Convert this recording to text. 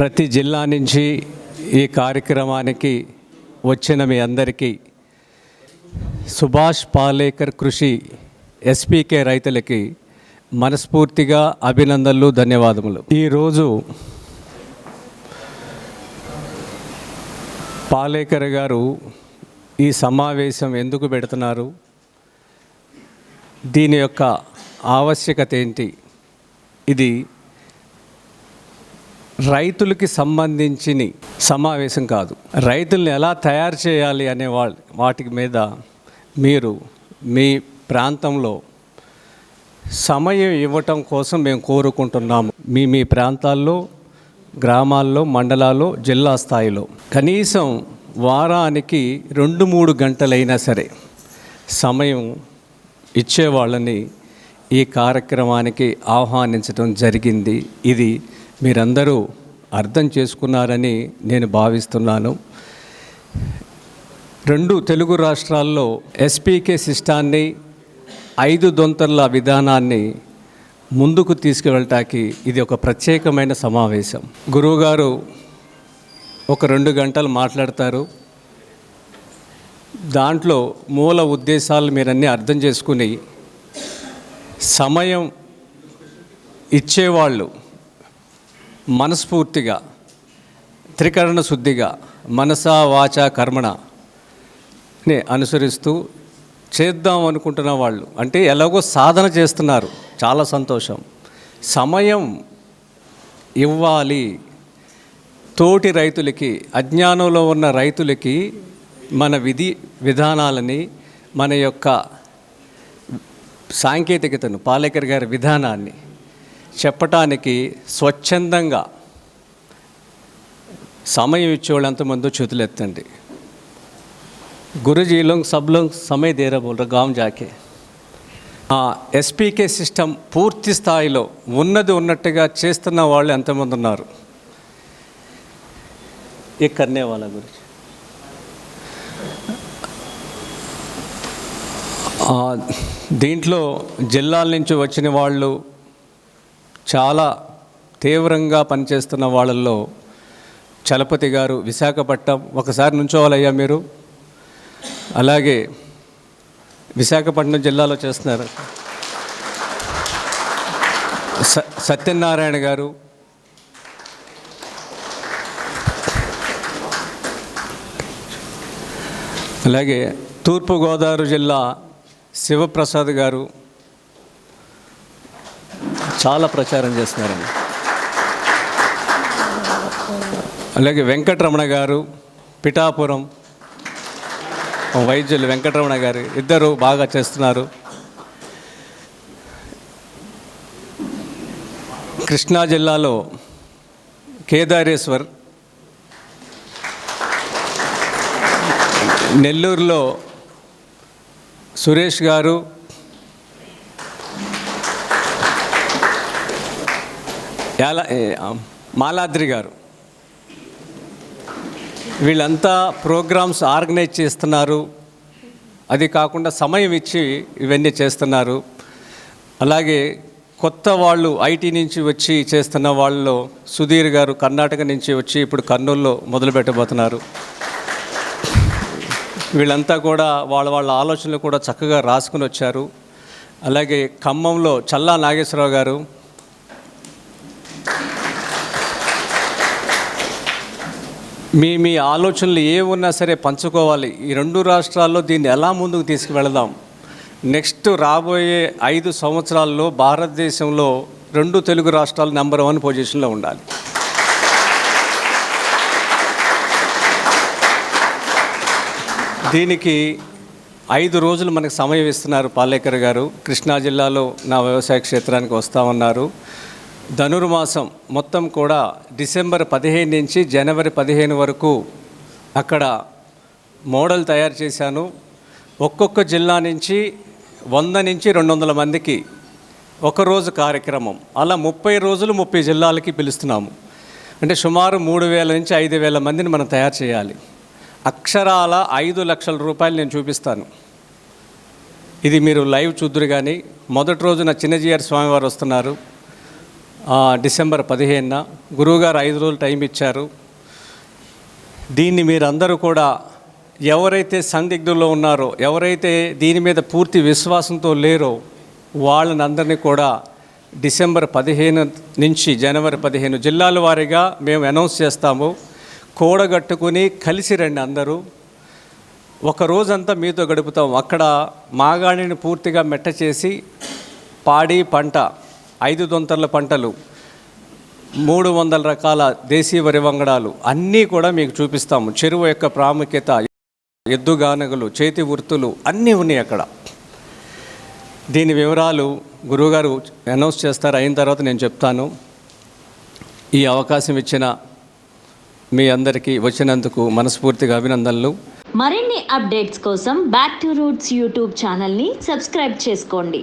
ప్రతి జిల్లా నుంచి ఈ కార్యక్రమానికి వచ్చిన మీ అందరికీ సుభాష్ పాలేకర్ కృషి ఎస్పీకే రైతులకి మనస్ఫూర్తిగా అభినందనలు ధన్యవాదములు. ఈరోజు పాలేకర్ గారు ఈ సమావేశం ఎందుకు పెడుతున్నారు? దీని యొక్క ఆవశ్యకత ఏంటి? ఇది రైతులకి సంబంధించిన సమావేశం కాదు. రైతుల్ని ఎలా తయారు చేయాలి అనే వా వాటి మీద మీరు మీ ప్రాంతంలో సమయం ఇవ్వటం కోసం మేము కోరుకుంటున్నాము. మీ మీ ప్రాంతాల్లో గ్రామాల్లో మండలాల్లో జిల్లా స్థాయిలో. కనీసం వారానికి రెండు మూడు గంటలైనా సరే సమయం ఇచ్చేవాళ్ళని ఈ కార్యక్రమానికి ఆహ్వానించడం జరిగింది. ఇది మీరందరూ అర్థం చేసుకున్నారని నేను భావిస్తున్నాను. రెండు తెలుగు రాష్ట్రాల్లో ఎస్పీకే సిస్టాన్ని ఐదు దొంతర్ల విధానాన్ని ముందుకు తీసుకువెళ్ళటానికి ఇది ఒక ప్రత్యేకమైన సమావేశం. గురువుగారు ఒక రెండు గంటలు మాట్లాడతారు. దాంట్లో మూల ఉద్దేశాలు మీరన్నీ అర్థం చేసుకుని సమయం ఇచ్చేవాళ్ళు మనస్ఫూర్తిగా త్రికరణ శుద్ధిగా మనసా వాచ కర్మణ ని అనుసరిస్తూ చేద్దాం అనుకుంటున్న వాళ్ళు. అంటే ఎలాగో సాధన చేస్తున్నారు. చాలా సంతోషం. సమయం ఇవ్వాలి. తోటి రైతులకి అజ్ఞానంలో ఉన్న రైతులకి మన విధి విధానాలని మన యొక్క సాంకేతికతను పాలేకర్ గారి విధానాన్ని చెప్పటానికి స్వచ్ఛందంగా సమయం ఇచ్చేవాళ్ళు ఎంతమందో చేతులెత్తండి గురుజీ లోంగ్ సబ్ లోంగ్ సమయ దేరా గాం జాకే. ఎస్పీకే సిస్టమ్ పూర్తి స్థాయిలో ఉన్నది ఉన్నట్టుగా చేస్తున్న వాళ్ళు ఎంతమంది ఉన్నారు? ఇక్కడనే వాళ్ళ గురించి. దీంట్లో జిల్లాల నుంచి వచ్చిన వాళ్ళు చాలా తీవ్రంగా పనిచేస్తున్న వాళ్ళల్లో చలపతి గారు విశాఖపట్నం ఒకసారి నుంచోవాలయ్యా మీరు. అలాగే విశాఖపట్నం జిల్లాలో చేస్తున్నారు. స సత్యనారాయణ గారు. అలాగే తూర్పుగోదావరి జిల్లా శివప్రసాద్ గారు. చాలా ప్రచారం చేస్తున్నారండి. అలాగే వెంకటరమణ గారు పిఠాపురం వైద్యులు వెంకటరమణ గారు ఇద్దరు బాగా చేస్తున్నారు. కృష్ణా జిల్లాలో కేదారేశ్వర్ నెల్లూరులో సురేష్ గారు యాల మాలాద్రి గారు. వీళ్ళంతా ప్రోగ్రామ్స్ ఆర్గనైజ్ చేస్తున్నారు. అది కాకుండా సమయం ఇచ్చి ఇవన్నీ చేస్తున్నారు. అలాగే కొత్త వాళ్ళు ఐటీ నుంచి వచ్చి చేస్తున్న వాళ్ళలో సుధీర్ గారు కర్ణాటక నుంచి వచ్చి ఇప్పుడు కర్నూలులో మొదలు పెట్టబోతున్నారు. వీళ్ళంతా కూడా వాళ్ళ వాళ్ళ ఆలోచనలు కూడా చక్కగా రాసుకుని వచ్చారు. అలాగే ఖమ్మంలో చల్లా నాగేశ్వరరావు గారు మీ మీ ఆలోచనలు ఏ ఉన్నా సరే పంచుకోవాలి. ఈ రెండు రాష్ట్రాల్లో దీన్ని ఎలా ముందుకు తీసుకువెళదాం? నెక్స్ట్ రాబోయే ఐదు సంవత్సరాల్లో భారతదేశంలో రెండు తెలుగు రాష్ట్రాలు నెంబర్ వన్ పొజిషన్లో ఉండాలి. దీనికి ఐదు రోజులు మనకు సమయం ఇస్తున్నారు పాలేకర్ గారు. కృష్ణా జిల్లాలో నా వ్యవసాయ క్షేత్రానికి వస్తామన్నారు ధనుర్మాసం మొత్తం కూడా డిసెంబర్ పదిహేను నుంచి జనవరి పదిహేను వరకు అక్కడ మోడల్ తయారు చేశాను. ఒక్కొక్క జిల్లా నుంచి వంద నుంచి రెండు వందల మందికి ఒకరోజు కార్యక్రమం. అలా ముప్పై రోజులు ముప్పై జిల్లాలకి పిలుస్తున్నాము. అంటే సుమారు మూడు వేల నుంచి ఐదు వేల మందిని మనం తయారు చేయాలి. అక్షరాల ఐదు లక్షల రూపాయలు నేను చూపిస్తాను. ఇది మీరు లైవ్ చూద్దురు కానీ మొదటి రోజున చిన్నజీఆర్ స్వామివారు వస్తున్నారు. డిసెంబర్ పదిహేనున గురువుగారు ఐదు రోజులు టైం ఇచ్చారు. దీన్ని మీరందరూ కూడా ఎవరైతే సందిగ్ధుల్లో ఉన్నారో ఎవరైతే దీని మీద పూర్తి విశ్వాసంతో లేరో వాళ్ళని అందరినీ కూడా డిసెంబర్ పదిహేను నుంచి జనవరి పదిహేను జిల్లాల వారీగా మేము అనౌన్స్ చేస్తాము. కూడగట్టుకుని కలిసి రండి అందరూ. ఒక రోజంతా మీతో గడుపుతాం. అక్కడ మాగాణిని పూర్తిగా మెట్ట చేసి పాడి పంట ఐదు దొంతర్ల పంటలు మూడు వందల రకాల దేశీయ వరి వంగడాలు అన్నీ కూడా మీకు చూపిస్తాము. చెరువు యొక్క ప్రాముఖ్యత ఎద్దుగానగలు చేతి వృత్తులు అన్నీ ఉన్నాయి అక్కడ. దీని వివరాలు గురువుగారు అనౌన్స్ చేస్తారు. అయిన తర్వాత నేను చెప్తాను. ఈ అవకాశం ఇచ్చిన మీ అందరికీ వచ్చినందుకు మనస్ఫూర్తిగా అభినందనలు. మరిన్ని అప్డేట్స్ కోసం బ్యాక్ టు రూట్స్ యూట్యూబ్ ఛానల్ని సబ్స్క్రైబ్ చేసుకోండి.